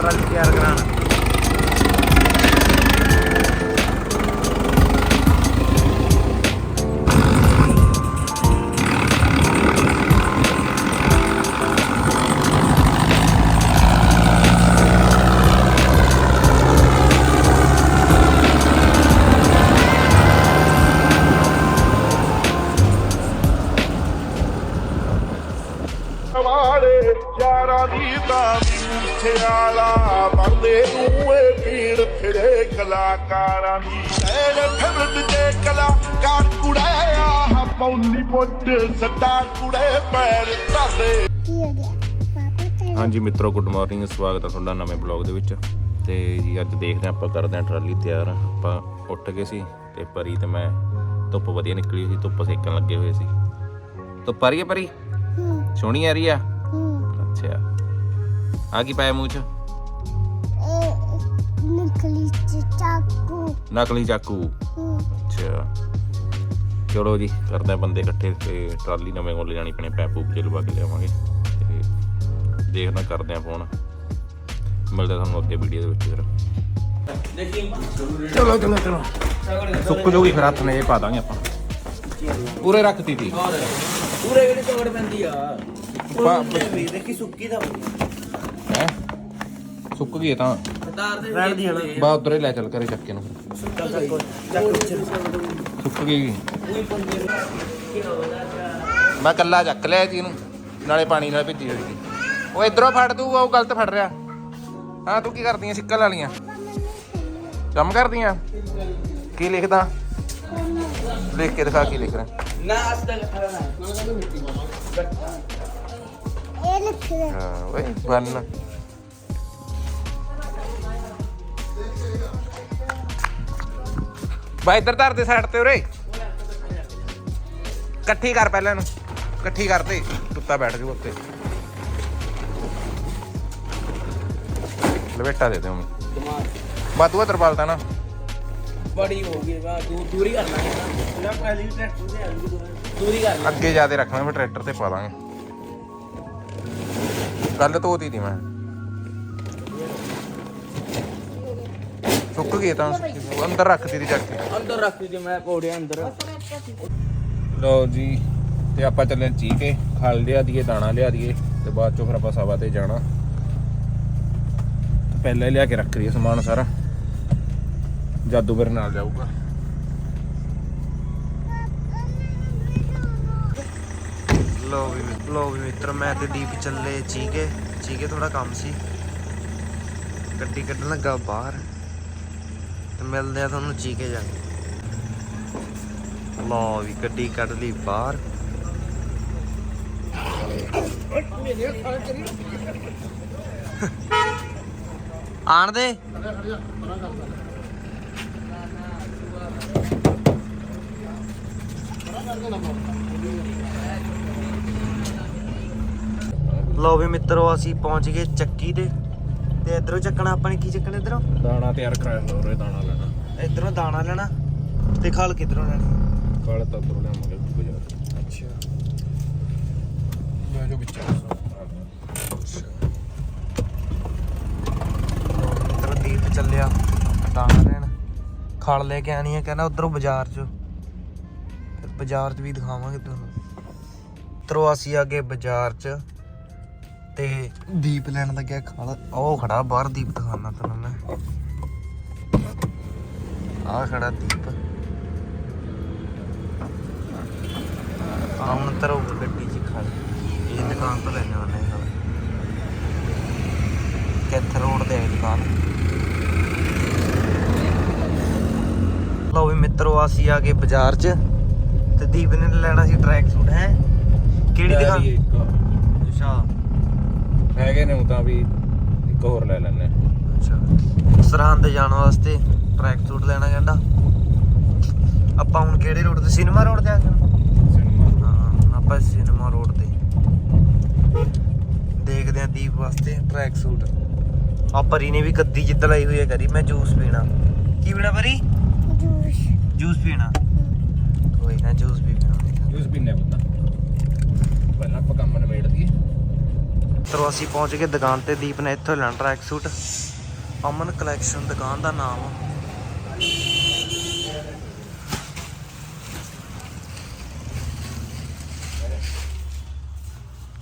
Trolley ਦੀ ਤਾਂ ਮੁੱਛਿਆਲਾ ਬੰਦੇ ਨੂੰ ਇਹ ਪੀੜ ਫਿਰੇ ਕਲਾਕਾਰਾਂ ਦੀ। ਐਨੇ ਫਿਰਦ ਦੇ ਕਲਾਕਾਰ ਕੁੜਿਆ ਪੌਲੀ ਪੁੱਟ ਸੱਟਾ ਕੁੜੇ ਪੈਰ ਧਰਦੇ। ਕੀ ਹੋ ਗਿਆ? ਪਾਪਾ ਤੇ ਹਾਂਜੀ ਮਿੱਤਰੋ ਗੁੱਡ ਮਾਰਨਿੰਗ ਸਵਾਗਤ ਹੈ ਤੁਹਾਡਾ ਨਵੇਂ ਬਲੌਗ ਦੇ ਵਿੱਚ। ਤੇ ਜੀ ਅੱਜ ਦੇਖਦੇ ਹਾਂ ਆਪਾਂ ਕਰਦੇ ਹਾਂ ਟਰਾਲੀ ਤਿਆਰ। ਆਪਾਂ ਉੱਠ ਗਏ ਸੀ ਤੇ ਪਰੀ ਤੇ ਮੈਂ ਧੁੱਪ ਵਧੀਆ ਨਿਕਲੀ ਸੀ ਧੁੱਪ ਸੇਕਣ ਲੱਗੇ ਹੋਏ ਸੀ। ਧੁੱਪ ਆ ਰਹੀ ਹੈ ਪਰੀ? ਹੂੰ। ਸੋਹਣੀ ਆ ਰਹੀ ਆ? ਹੂੰ। ਅੱਛਾ। ਆ ਕੀ ਪਾਇਆ ਮੂੰਹ 'ਚ ਇਹ ਨਿਕਲੀ ਚ ਚਾਕੂ ਨਕਲੀ ਚਾਕੂ ਅੱਛਾ ਚਲੋ ਜੀ ਕਰਦੇ ਬੰਦੇ ਇਕੱਠੇ ਤੇ ਟਰਾਲੀ ਨਵੇਂ ਕੋਲ ਲਿਜਾਣੀ ਪੈਣੀ ਪੈਪ ਪੂਪ ਜੇ ਲਵਾ ਕੇ ਲਿਆਵਾਂਗੇ ਤੇ ਦੇਖਦਾ ਕਰਦੇ ਹਾਂ ਫੋਨ ਮਿਲਦੇ ਤੁਹਾਨੂੰ ਅੱਗੇ ਵੀਡੀਓ ਦੇ ਵਿੱਚ ਫਿਰ ਚਲੋ ਚਲੋ ਚਲੋ ਸੁੱਕ ਜੂਗੀ ਫਿਰ ਹੱਥ ਨੇ ਇਹ ਪਾ ਦਾਂਗੇ ਆਪਾਂ ਪੂਰੇ ਰੱਖਤੀ ਤੀ ਪੂਰੇ ਕਿਹੜੀ ਤੋੜ ਪੈਂਦੀ ਆ ਵੀ ਦੇਖੀ ਸੁੱਕੀ ਦਾ ਸੁੱਕ ਇਹ ਤਾਂ। ਤਾਰ ਦੇ ਰਹਿਣ ਦੀ ਹਣਾ ਬਾ ਉਧਰ ਹੀ ਲੈ ਚੱਲ ਕਰੇ ਚੱਕੇ ਨੂੰ ਸੁੱਕ ਗਈ ਮੈਂ ਕੱਲਾ ਚੱਕ ਲਿਆ ਜੀ ਇਹਨੂੰ ਨਾਲੇ ਪਾਣੀ ਨਾਲ ਭਿੱਜੀ ਹੋਈ ਸੀ। ਉਹ ਇਧਰੋਂ ਫੜ ਦੂ ਉਹ ਗਲਤ ਫੜ ਰਿਹਾ। ਹਾਂ ਤੂੰ ਕੀ ਕਰਦੀਆਂ ਸਿੱਕਲ ਵਾਲੀਆਂ? ਕੰਮ ਕਰਦੀਆਂ? ਕੀ ਲਿਖਦਾ? ਲਿਖ ਕੇ ਦਿਖਾ ਕੀ ਲਿਖ ਰਿਹਾ। ਨਾ ਅਸ ਤੱਕ ਖੜਾ ਨਾ ਇਹ ਲਿਖ ਦੇ ਹਾਂ ਓਏ ਬੰਨ। ਬਾਈ ਇੱਧਰ ਧਰ ਦੇ ਸਾਈਡ ਤੇ ਉਰੇ। ਇਕੱਠੀ ਕਰ ਪਹਿਲਾਂ ਇਹਨੂੰ। ਇਕੱਠੀ ਕਰ ਦੇ। ਕੁੱਤਾ ਬੈਠ ਜੂ ਉੱਤੇ। ਲਵੇਟਾ ਦੇ ਦੇ ਉਹਨੂੰ। ਬਾਦੂਆ ਤਰਪਾਲ ਤਾਂ ਨਾ। ਬੜੀ ਹੋ ਗਈ ਵਾ ਦੂਰ ਦੂਰੀ ਕਰਨਾ ਹੈ ਨਾ ਪਹਿਲੀ ਟਰੈਕਟਰ ਦੇ ਆ ਦੂਰੀ ਕਰਨਾ ਅੱਗੇ ਜਾ ਕੇ ਰੱਖਣਾ ਮੈਂ ਟਰੈਕਟਰ ਤੇ ਪਾ ਦਾਂਗੇ ਕੱਲ ਧੋਤੀ ਦੀ ਮੈਂ। ਸੁੱਕ ਗਈ ਤਾਂ ਉਹ ਅੰਦਰ ਰੱਖਤੀ ਦੀ ਚੱਕ ਕੇ। ਅੰਦਰ ਰੱਖ ਦੇ ਮੈਂ ਪੌੜਿਆਂ ਅੰਦਰ। ਲਓ ਜੀ ਤੇ ਆਪਾਂ ਚੱਲੇ ਚੀਕੇ। ਖਲ ਲਿਆ ਦੀਏ ਦਾਣਾ ਲਿਆ ਦੀਏ ਤੇ ਬਾਅਦ ਚੋਂ ਫਿਰ ਆਪਾਂ ਸਭਾ ਤੇ ਜਾਣਾ। ਤੇ ਪਹਿਲਾਂ ਹੀ ਲਿਆ ਕੇ ਰੱਖ ਲਈਏ ਸਮਾਨ ਸਾਰਾ। ਜਾਦੂ ਮੇਰੇ ਨਾਲ ਜਾਊਗਾ। ਲੋ ਵੀ ਲੋ ਵੀ ਮਿੱਤਰ ਮੈਂ ਤੇ ਡੀਪ ਚੱਲੇ ਚੀਕੇ। ਚੀਕੇ ਥੋੜਾ ਕੰਮ ਸੀ। ਗੱਡੀ ਕੱਢਣ ਲੱਗਾ ਬਾਹਰ। ਤੇ ਮਿਲਦੇ ਆ ਤੁਹਾਨੂੰ ਚੀਕੇ ਜਾ ਕੇ। ਲੋ ਵੀ ਗੱਡੀ ਕੱਢ ਲਈ ਬਾਹਰ। ਆਣ ਦੇ। ਲਓ ਵੀ ਮਿੱਤਰੋ, ਅਸੀਂ ਪਹੁੰਚ ਗਏ ਚੱਕੀ ਤੇ ਤੇ ਇਧਰੋਂ ਚੱਕਣਾ ਆਪਾਂ ਨੇ ਕੀ ਚੱਕਣਾ ਇਧਰੋਂ? ਦਾਣਾ ਤਿਆਰ ਕਰਾਇਆ ਹੋਰ ਇਹ ਦਾਣਾ ਲੈਣਾ। ਇਧਰੋਂ ਦਾਣਾ ਲੈਣਾ ਤੇ ਖਾਲ ਕਿਧਰੋਂ ਲੈਣੀ? ਕਾਲੇ ਤਾਂ ਤੁਰ ਲਿਆਵਾਂਗੇ ਬਾਜ਼ਾਰ ਅੱਛਾ। ਮੈਂ ਜੋ ਵਿੱਚ। ਮਿੱਤਰੋ ਦੀਪ ਚੱਲਿਆ ਦਾਣਾ ਲੈਣ। ਖਾਲ ਲੈ ਕੇ ਆਣੀ ਹੈ ਕਹਿੰਦਾ ਉਧਰੋਂ ਬਾਜ਼ਾਰ 'ਚ। ਫਿਰ ਬਾਜ਼ਾਰ 'ਚ ਵੀ ਦਿਖਾਵਾਂਗੇ ਤੁਹਾਨੂੰ। ਮਿੱਤਰੋ ਅਸੀਂ ਆ ਗਏ ਬਾਜ਼ਾਰ 'ਚ। ਤੇ ਦੀਪ ਲੈਣ ਲੱਗਿਆ ਖਾਲ ਉਹ ਖੜਾ ਬਾਹਰ ਦੀਪ ਦਿਖਾਉਣਾ ਤੁਹਾਨੂੰ ਮੈਂ। ਆ ਖੜਾ ਦੀਪ। ਆ ਹੁਣ ਤਰੋ ਗੱਡੀ 'ਚ ਖੜ। ਇਹ ਦੁਕਾਨ ਤੋਂ ਲੈਣੇ ਵਾਲੇ। ਹਾਂ ਕਿੱਥੇ ਰੋਡ ਤੇ ਹੈ ਦੁਕਾਨ। ਲਓ ਵੀ ਮਿੱਤਰੋ ਅਸੀਂ ਆ ਗਏ ਬਾਜ਼ਾਰ 'ਚ। ਤੇ ਦੀਪ ਨੇ ਲੈਣਾ ਸੀ ਟਰੈਕ ਸੂਟ ਹੈ? ਕਿਹੜੀ ਦੁਕਾਨ? ਅੱਛਾ। ਹੈਗੇ ਨੇ ਉਹ ਤਾਂ ਵੀ ਇੱਕ ਹੋਰ ਲੈ ਲੈਣੇ ਅੱਛਾ। ਸਰਹੰਦ ਜਾਣ ਵਾਸਤੇ ਟਰੈਕ ਸੂਟ ਲੈਣਾ ਕਹਿੰਦਾ। ਆਪਾਂ ਹੁਣ ਕਿਹੜੇ ਰੋਡ ਤੇ ਸਿਨੇਮਾ ਰੋਡ ਤੇ ਆ ਗਏ ਹਾਂ ਆਪਾਂ ਸਿਨੇਮਾ ਰੋਡ ਤੇ। ਦੇਖਦੇ ਆ ਦੀਪ ਵਾਸਤੇ ਟਰੈਕ ਸੂਟ ਆ ਪਰੀ ਨੇ ਵੀ ਕੱਦੀ ਜਿੱਦ ਲਾਈ ਹੋਈ ਹੈ ਕਰੀ ਮੈਂ ਜੂਸ ਪੀਣਾ। ਕੀ ਪੀਣਾ ਪਰੀ? ਜੂਸ ਜੂਸ ਪੀਣਾ। ਕੋਈ ਨਾ ਜੂਸ ਵੀ ਪੀਣਾ। ਜੂਸ ਪੀਣੇ ਪੁੱਤਾ ਪਹਿਲਾਂ ਆਪਾਂ ਕੰਮ ਨਿਬੇੜ ਦਈਏ। ਮਿੱਤਰੋ, ਅਸੀਂ ਪਹੁੰਚ ਗਏ ਦੁਕਾਨ ਤੇ। ਦੀਪ ਨੇ ਇੱਥੋਂ ਲੈਣਾ ਟਰੈਕ ਸੂਟ। ਅਮਨ ਕਲੈਕਸ਼ਨ ਦੁਕਾਨ ਦਾ ਨਾਮ।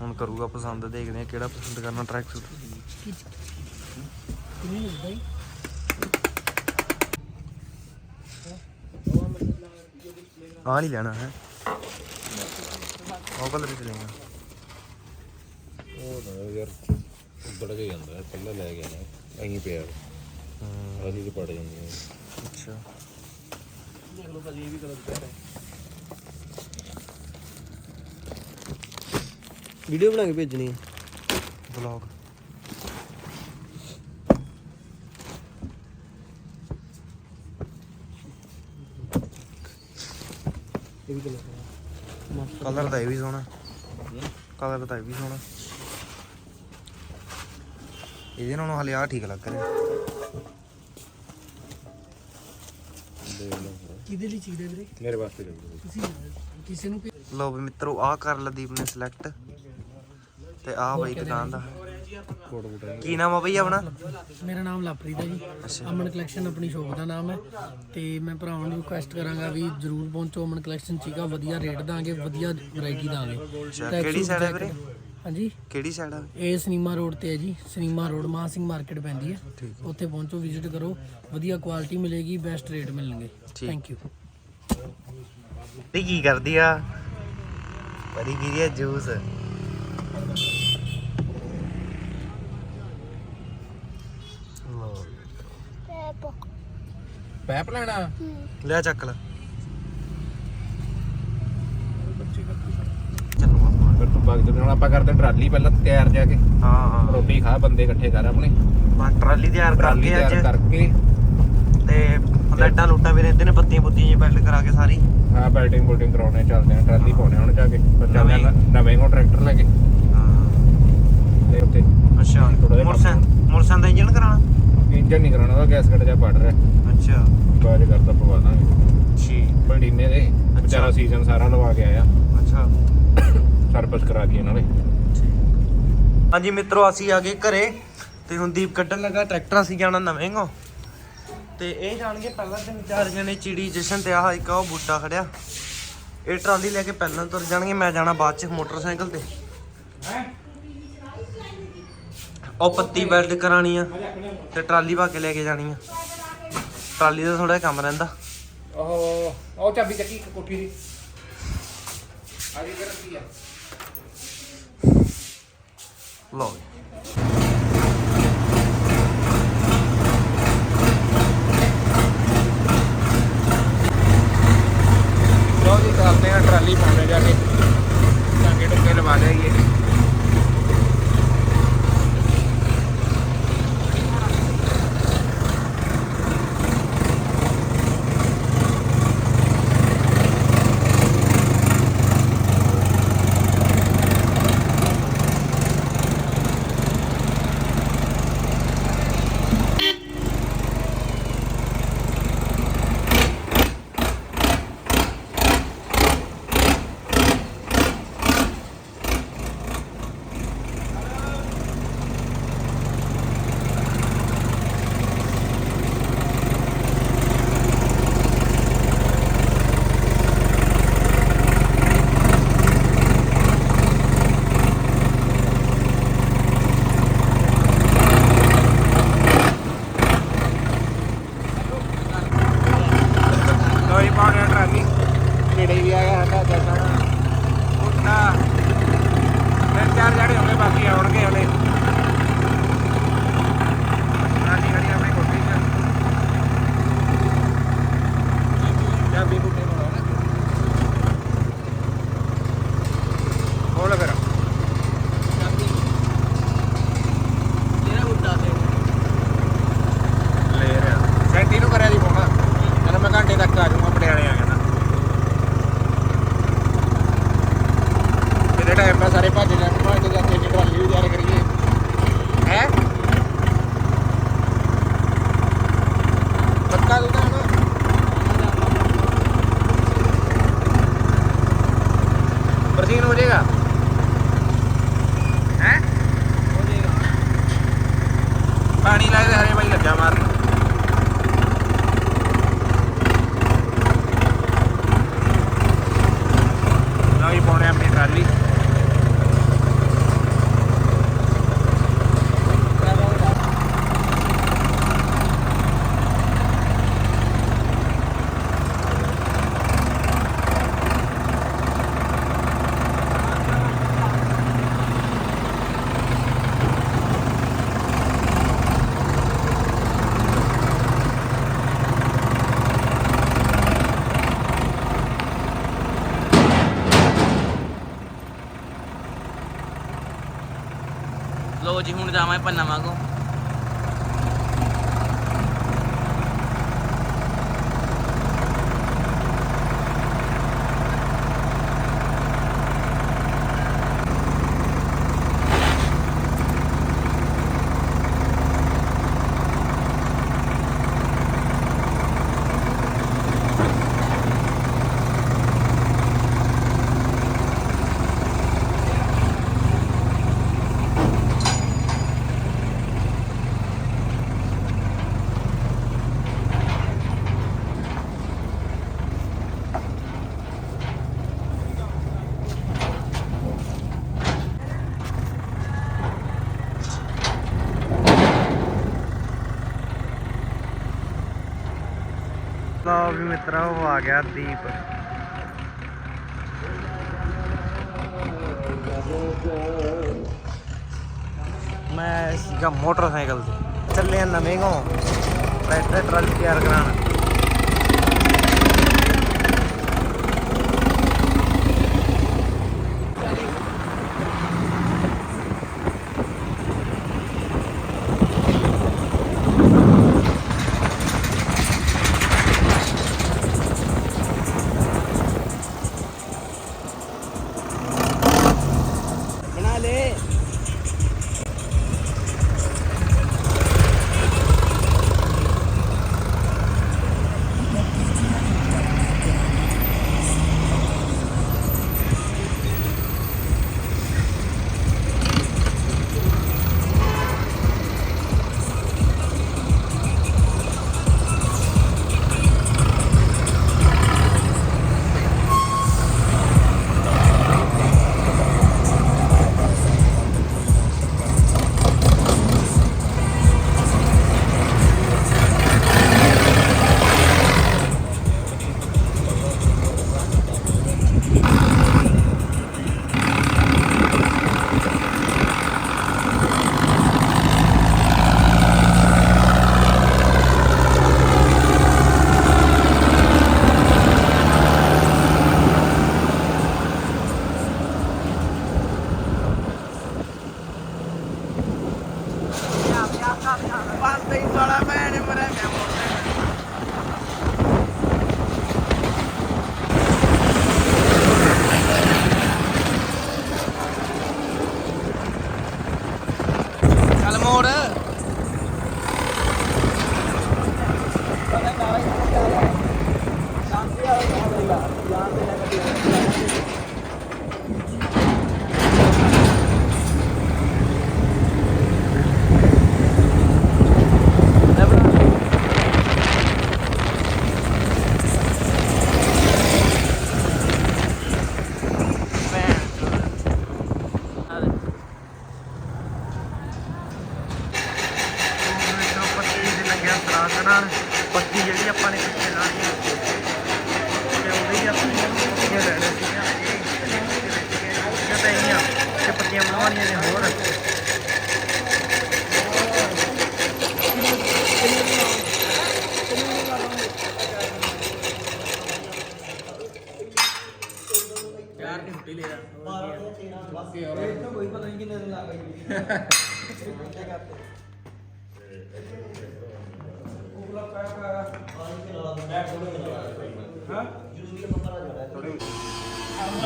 ਹੁਣ ਕਰੂਗਾ ਪਸੰਦ, ਦੇਖਦੇ ਆ ਕਿਹੜਾ ਪਸੰਦ ਕਰਨਾ ਟਰੈਕ ਸੂਟ। ਆ ਨਹੀਂ ਲੈਣਾ ਹੈ। ਉਹ ਕਲਰ ਹੀ ਲੈਣਾ। ਯਾਰ ਉੱਧੜ ਕੇ ਜਾਂਦਾ ਪਹਿਲਾਂ ਲੈ ਗਿਆ ਨਾ ਐਂ ਪਿਆ ਅਸੀਂ ਤੇ ਪੜ ਜਾਂਦੇ ਆ ਅੱਛਾ। ਵੀਡੀਓ ਬਣਾ ਕੇ ਭੇਜਣੀ ਹੈ। ਵਲੌਗ ਇਹ ਵੀ ਕਲਰ ਕਲਰ ਤਾਂ ਇਹ ਵੀ ਸੋਹਣਾ। ਕਲਰ ਤਾਂ ਇਹ ਵੀ ਸੋਹਣਾ। ਇਹਦੇ ਨਾਲੋਂ ਹਲੇ ਆ ਠੀਕ ਲੱਗ ਰਿਹਾ। ਕਿਹਦੇ ਲਈ ਚਾਹੀਦਾ ਵੀਰੇ? ਮੇਰੇ ਵਾਸਤੇ ਲੈ ਤੁਸੀਂ ਕਿਸੇ ਨੂੰ ਲਓ ਵੀ ਮਿੱਤਰੋ ਆਹ ਕਰ ਲਦੀਪ ਨੇ ਸਿਲੈਕਟ ਤੇ ਆਹ ਬਈ ਦੁਕਾਨ ਦਾ। ਕੋਟ ਕੋਟ ਕੀ ਨਾਮ ਆ ਬਈ ਆਪਣਾ? ਮੇਰਾ ਨਾਮ ਲਵਪ੍ਰੀਤ ਹੈ ਜੀ। ਅਮਨ ਕਲੈਕਸ਼ਨ ਆਪਣੀ ਸ਼ੋਪ ਦਾ ਨਾਮ ਹੈ। ਤੇ ਮੈਂ ਭਰਾਵਾਂ ਨੂੰ ਰਿਕੁਐਸਟ ਕਰਾਂਗਾ ਵੀ ਜਰੂਰ ਪਹੁੰਚੋ ਅਮਨ ਕਲੈਕਸ਼ਨ ਚੀਕਾ ਵਧੀਆ ਰੇਟ ਦਾਂਗੇ ਵਧੀਆ ਵੈਰਾਈਟੀ ਦਾਂਗੇ। ਕਿਹੜੀ ਸਾਈਡ ਹੈ ਵੀਰੇ? ਹਾਂਜੀ। ਕਿਹੜੀ ਸਾਈਡ ਆ? ਇਹ ਸਿਨੇਮਾ ਰੋਡ ਤੇ ਹੈ ਜੀ। Cinema road Maan Singh market ਪੈਂਦੀ ਹੈ। ਉੱਥੇ ਪਹੁੰਚੋ ਵਿਜ਼ਿਟ ਕਰੋ। ਵਧੀਆ ਕੁਆਲਿਟੀ ਮਿਲੇਗੀ ਬੈਸਟ ਰੇਟ ਮਿਲਣਗੇ। ਥੈਂਕ ਯੂ ਤੇ ਕੀ ਕਰਦੀ ਆ? ਪਰੀ ਕੀ ਹੈ ਜੂਸ। ਪੇਪ। ਪੈਪ ਲੈਣਾ? ਲੈ ਚੱਕ ਲੈ ਚੱਲੋ ਬਾਗ ਜਦੋਂ ਆਪਾਂ ਕਰਦੇ ਟਰਾਲੀ ਪਹਿਲਾਂ ਤਿਆਰ ਜਾ ਕੇ। ਹਾਂ ਹਾਂ। ਰੋਟੀ ਖਾ ਬੰਦੇ ਇਕੱਠੇ ਕਰ ਆਪਣੇ। ਬਸ ਟਰਾਲੀ ਤਿਆਰ ਟਰਾਲੀ ਕਰਕੇ ਤਿਆਰ ਅੱਜ। ਕਰਕੇ। ਤੇ ਲਾਈਟਾਂ ਲੂਟਾਂ ਵੀ ਰਹਿੰਦੇ ਨੇ ਪੱਤੀਆਂ ਪੁੱਤੀਆਂ ਜੀ ਬਿਲਡ ਕਰਾ ਕੇ ਸਾਰੀ। ਹਾਂ ਬੈਲਟਿੰਗ ਬੁਲਟਿੰਗ ਕਰਾਉਣੇ ਚੱਲਦੇ ਆ ਟਰਾਲੀ ਪਾਉਣੇ ਹੁਣ ਜਾ ਕੇ। ਫਿਰ ਚੱਲਦੇ ਆ ਨ- ਨਵੇਂ ਕੋ ਟਰੈਕਟਰ ਲੈ ਕੇ। ਤੇ ਉੱਤੇ ਅੱਛਾ ਮੋਟਰਸਾਈਕਲ ਮੋਟਰਸਾਈਕਲ ਦਾ ਇੰਜਨ ਕਰਾਉਣਾ? ਇੰਜਨ ਨਹੀਂ ਕਰਾਉਣਾ ਉਹਦਾ ਗੈਸ ਕੱਟ ਜਾ ਪੜ ਰਿਹਾ। ਅੱਛਾ। ਬਾਜ ਕਰਦਾ ਪਵਾ ਦਾਂਗੇ। ਠੀਕ। ਬਲਡੀਨੇ ਦੇ। ਵਿਚਾਰਾ ਸੀਜ਼ਨ ਸਾਰਾ ਲਵਾ ਕੇ ਆਇਆ। ਅੱਛਾ। ਸਰਵਿਸ ਕਰਾ ਦੀ ਇਹਨਾਂ ਨੇ ਹਾਂਜੀ ਮਿੱਤਰੋ ਅਸੀਂ ਆ ਗਏ ਘਰੇ ਤੇ ਹੁਣ ਦੀਪ ਕੱਢਣ ਲੱਗਾ ਟਰੈਕਟਰ ਅਸੀਂ ਜਾਣਾ ਨਵੇਂ ਕੋ ਤੇ ਇਹ ਜਾਣਗੇ ਪਹਿਲਾਂ ਤੇ ਚਾਰ ਜਣੇ ਚਿੜੀ ਜਸ਼ਨ ਤੇ ਆਹ ਇੱਕ ਉਹ ਬੂਟਾ ਖੜਿਆ। ਇਹ ਟਰਾਲੀ ਲੈ ਕੇ ਪਹਿਲਾਂ ਤੁਰ ਜਾਣਗੇ ਮੈਂ ਜਾਣਾ ਬਾਅਦ ਚ ਮੋਟਰਸਾਈਕਲ ਤੇ। ਉਹ ਪੱਤੀ ਬੈਲਟ ਕਰਾਣੀ ਆ ਤੇ ਟਰਾਲੀ ਪਾ ਕੇ ਲੈ ਕੇ ਜਾਣੀ ਆ। ਟਰਾਲੀ ਦਾ ਥੋੜਾ ਕੰਮ ਰਹਿੰਦਾ। ਉਹ ਉਹ ਚਾਬੀ ਚੱਕੀ ਇੱਕ ਕੋਠੀ ਦੀ। ਆ ਜੀ ਰੱਖੀ ਆ? ਲਓ ਜੀ। ਲੋ ਜੀ ਕਰਦੇ ਆ ਟਰਾਲੀ ਪਾਉਣੇ ਜਾ ਕੇ ਲੋ ਜੀ ਹੁਣ ਜਾਵਾਂ ਪੰਨਾ ਮਾਗੋ ਲਓ ਵੀ ਮਿੱਤਰਾ, ਉਹ ਆ ਗਿਆ ਦੀਪ। ਮੈਂ ਸੀਗਾ ਮੋਟਰਸਾਈਕਲ ਤੇ। ਚੱਲੇ ਨਵੇਂ ਗੋਂ ਟਰੈਕਟਰ ਟਰਾਲੀ ਤਿਆਰ ਕਰਾਉਣ।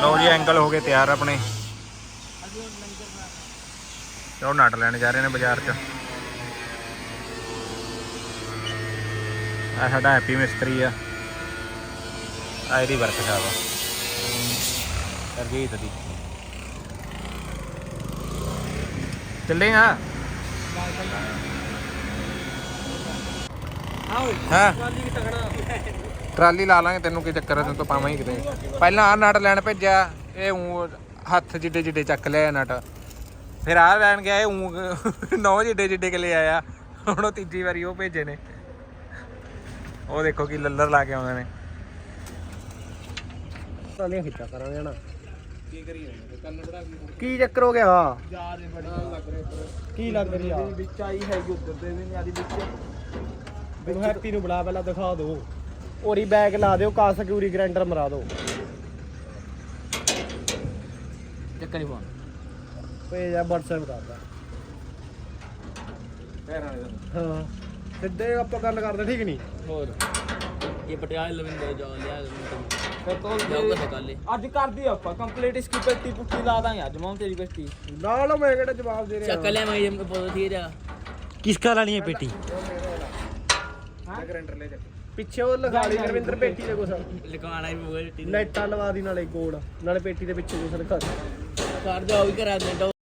ਲਓ ਜੀ ਐਂਗਲ ਹੋ ਗਏ ਤਿਆਰ ਆਪਣੇ। ਉਹ ਨਟ ਲੈਣ ਜਾ ਰਹੇ ਨੇ ਬਾਜ਼ਾਰ 'ਚ। ਆ ਸਾਡਾ ਹੈਪੀ ਮਿਸਤਰੀ ਆ। ਆ ਇਹਦੀ ਵਰਕਸ਼ਾਪ ਆ। ਸਰਜੀਤ ਦੀ। ਚੱਲੇ ਆ। ਹਾਂ? ਟਰਾਲੀ ਲਾ ਲਾਂਗੇ ਤੈਨੂੰ ਕੀ ਚੱਕਰ ਹੈ ਤੈਨੂੰ ਤਾਂ ਪਾਵਾਂ ਹੀ ਕਿਤੇ। ਪਹਿਲਾਂ ਆ ਨਟ ਲੈਣ ਭੇਜਿਆ ਇਹ ਊਂ ਹੱਥ ਜਿੱਡੇ ਜਿੱਡੇ ਚੱਕ ਲਿਆ ਨਟ। ਫਿਰ ਆ ਲੈਣ ਗਿਆ ਇਹ ਊਂ ਨੌ ਜਿੱਡੇ ਜਿੱਡੇ ਕੇ ਲੈ ਆਇਆ। ਹੁਣ ਉਹ ਤੀਜੀ ਵਾਰੀ ਉਹ ਭੇਜੇ ਨੇ। ਉਹ ਦੇਖੋ ਕੀ ਲੱਲਰ ਲਾ ਕੇ ਆਉਂਦੇ ਨੇ। ਟਰਾਲੀਆਂ ਖਿੱਚਾ ਕਰਾਂਗੇ ਨਾ ਕੀ ਚੱਕਰ ਹੋ ਗਿਆ? ਕੀ ਲੱਗ ਰਹੀ ਆ? ਵਿੱਚ ਆਈ ਹੈਗੀ ਉੱਧਰ ਦੇ ਵੀ ਨਹੀਂ ਆਦੀ ਵਿੱਚ। ਮੈਨੂੰ ਹੈਪੀ ਨੂੰ ਬੁਲਾ ਪਹਿਲਾਂ ਦਿਖਾ ਦਿਓ। ਔਰੀ ਬੈਗ ਲਾ ਦਿਓ ਕਾ ਸਿਕਿਉਰੀ ਗ੍ਰੈਂਡਰ ਮਰਾ ਦਿਓ। ਚੱਕਰ ਨਹੀਂ ਪਾਉਣਾ। ਭੇਜ ਆ WhatsApp ਕਰਦਾ ਹਾਂ। ਸਿੱਧੇ ਆਪਾਂ ਗੱਲ ਕਰਦੇ ਠੀਕ ਨਹੀਂ? ਹੋਰ। ਇਹ ਪਟਿਆਲੇ ਲਵਿੰਦਰ ਜਾ ਲਿਆ ਫਿਰ ਤੋਂ ਜਾਊਗਾ ਤਾਂ ਕੱਲ ਅੱਜ ਕਰਦੀ ਆਪਾਂ ਕੰਪਲੀਟ ਇਸਕੀ ਪੱਟੀ ਪੁੱਟੀ ਲਾ ਦਾਂਗੇ ਅੱਜ ਮਾਂ ਤੇਰੀ ਪੱਟੀ ਨਾਲ ਮੈਂ ਕਿਹੜਾ ਜਵਾਬ ਦੇ ਰਿਹਾ? ਚੱਕ ਲਿਆ ਮੈਂ ਜਮ ਪੋਦਾ ਥੀ ਜਾ। ਕਿਸਕਾ ਲਾਣੀ ਹੈ ਪੇਟੀ? ਪਿੱਛੇ ਉਹ ਲਗਾ ਲਈ ਰਵਿੰਦਰ ਪੇਟੀ ਦੇ ਕੁਛ ਲਿਖਵਾਣਾ ਵੀ ਹੋਇਆ ਲਾਈਟਾਂ ਲਵਾ ਦੀ ਨਾਲੇ ਕੋਡ ਨਾਲੇ ਪੇਟੀ ਦੇ ਪਿੱਛੇ ਲਿਖਾ ਦੇ। ਕਰ ਜਾ ਉਹ ਵੀ ਕਰਾ ਦੇ